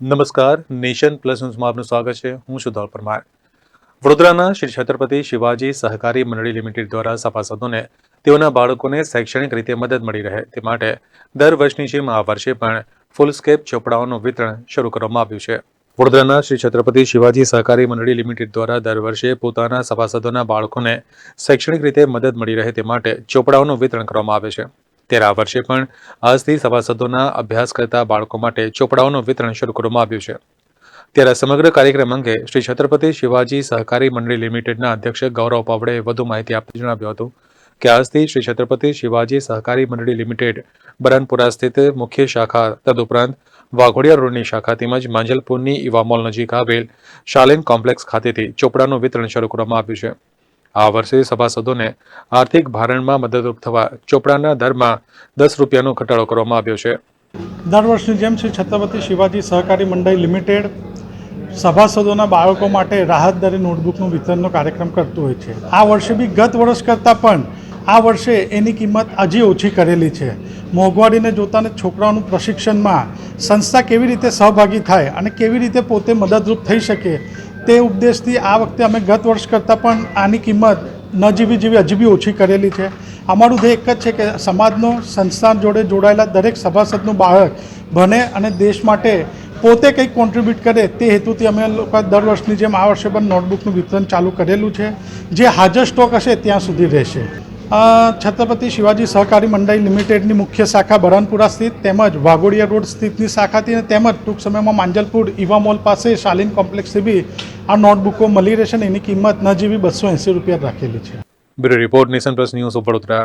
નમસ્કાર. Nation plus ન્યૂઝમાં આપનું સ્વાગત છે. હું સુધાર પરમાર. વડોદરાના શ્રી છત્રપતિ શિવાજી સહકારી મંડળી લિમિટેડ દ્વારા સભાસદોને તેઓના બાળકોને શૈક્ષણિક રીતે મદદ મળી રહે તે માટે દર વર્ષની જેમ આ વર્ષે પણ ફૂલસ્કેપ ચોપડાઓનું વિતરણ શરૂ કરવામાં આવ્યું છે. વડોદરાના શ્રી છત્રપતિ શિવાજી સહકારી મંડળી લિમિટેડ દ્વારા દર વર્ષે પોતાના સભાસદોના બાળકોને શૈક્ષણિક રીતે મદદ મળી રહે તે માટે ચોપડાઓનું વિતરણ કરવામાં આવે છે. ત્યારે આ વર્ષે પણ આજથી સભાસદોના અભ્યાસ કરતા બાળકો માટે ચોપડાઓનું વિતરણ શરૂ કરવામાં આવ્યું છે. ત્યારે સમગ્ર કાર્યક્રમ અંગે શ્રી છત્રપતિ શિવાજી સહકારી મંડળી લિમિટેડના અધ્યક્ષ ગૌરવ પાવડેએ વધુ માહિતી આપતા જણાવ્યું હતું કે આજથી શ્રી છત્રપતિ શિવાજી સહકારી મંડળી લિમિટેડ, બરનપુરા સ્થિત મુખ્ય શાખા તદુપરાંત વાઘોડિયા રોડની શાખા તેમજ માંજલપુરની ઇવામોલ નજીક આવેલ શાલિન કોમ્પ્લેક્સ ખાતેથી ચોપડાનું વિતરણ શરૂ કરવામાં આવ્યું છે. આ વર્ષે સભાસદોને આર્થિક ભારણમાં મદદરૂપ થવા ચોપડાના દરમાં દસ રૂપિયાનો ઘટાડો કરવામાં આવ્યો છે. દર વર્ષની જેમ શ્રી છત્રપતિ શિવાજી સહકારી મંડળ લિમિટેડ સભાસદોના બાળકો માટે રાહત દરે નોટબુકનું વિતરણનો કાર્યક્રમ કરતું હોય છે. આ વર્ષે બી ગત વર્ષ કરતાં પણ આ વર્ષે એની કિંમત હજી ઓછી કરેલી છે. મોંઘવારીને જોતાને છોકરાઓનું પ્રશિક્ષણમાં સંસ્થા કેવી રીતે સહભાગી થાય અને કેવી રીતે પોતે મદદરૂપ થઈ શકે તે ઉપદેશથી આ વખતે અમે ગત વર્ષ કરતાં પણ આની કિંમત ન જીવી જેવી હજી બી ઓછી કરેલી છે. અમારું ધ્યેય એક જ છે કે સમાજનો સંસ્થા જોડે જોડાયેલા દરેક સભાસદનું બાળક ભણે અને દેશ માટે પોતે કંઈક કોન્ટ્રીબ્યુટ કરે તે હેતુથી અમે લોકો દર વર્ષની જેમ આ વર્ષે પણ નોટબુકનું વિતરણ ચાલુ કરેલું છે. જે હાજર સ્ટોક હશે ત્યાં સુધી રહેશે. છત્રપતિ શિવાજી સહકારી મંડળ લિમિટેડની મુખ્ય શાખા બરહનપુરા સ્થિત તેમજ વાઘોડિયા રોડ સ્થિતની શાખાથી તેમજ ટૂંક સમયમાં માંજલપુર ઇવા મોલ પાસે શાલીન કોમ્પ્લેક્સથી બી આ નોટબુકો મળી રહેશે ને એની કિંમત ન જેવી બસો એંસી રૂપિયા રાખેલી છે. Bureau report nation plus news Vadodara